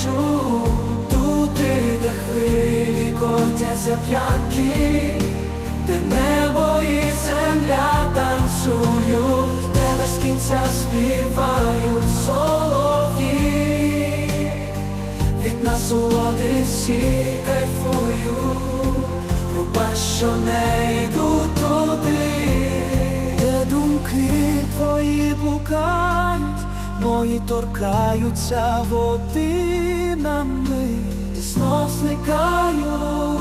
течу, туди, де хвилі котяться п'янки, де небо і земля танцюють, де без кінця співають солов'ї, від насолоди всі кайфують, пробач, що не йду туди, де думки твої блукають, мої торкаються води на мить, і зникають.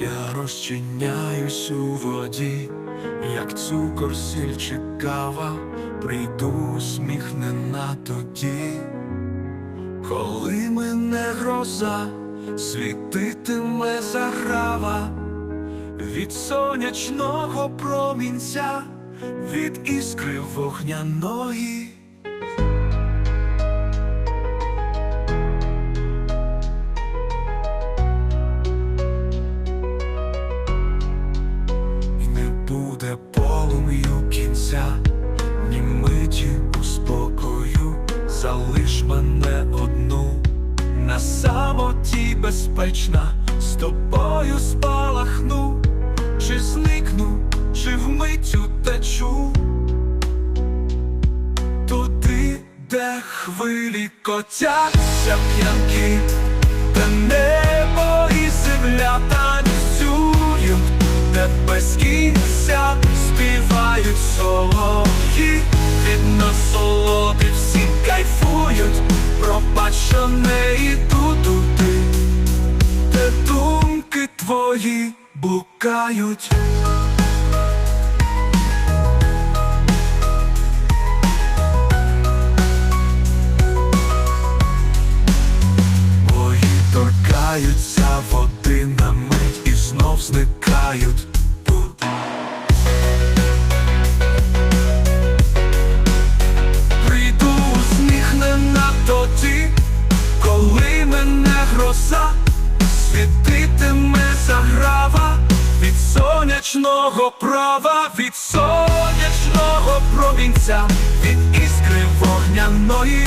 Я розчиняюсь у воді, як цукор, сіль чи кава, прийду усміхнена тоді, коли мене гроза світитиме заграва від сонячного промінця, від іскри вогняної. Самоті безпечна, з тобою спалахну, чи зникну, чи вмить утечу, туди, де хвилі котяться п'янки, де небо і земля танцюють, де без кінця співають солов'ї, від насолоди всі кайфують, блукають. Мої торкаються сонячного права, від сонячного промінця, від іскри вогняної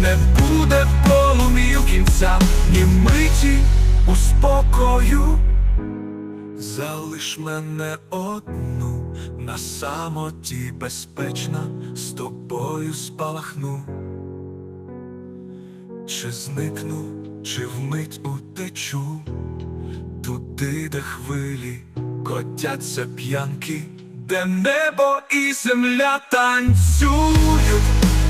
не буде полум'ю кінця, ні миті у спокою. Залиш мене одну на самоті безпечна, з тобою спалахну. Чи зникну, чи вмить утечу, туди, де хвилі котяться п'янки, де небо і земля танцюють,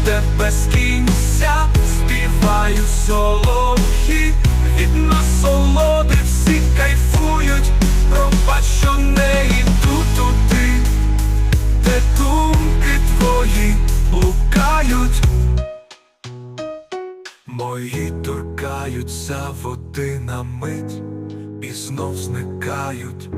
де без кінця співаю солов'ї, від насолоди всі кайфують, пробач, що не йду туди, де думки твої блукають. Мої торкаються води на мить і знов зникають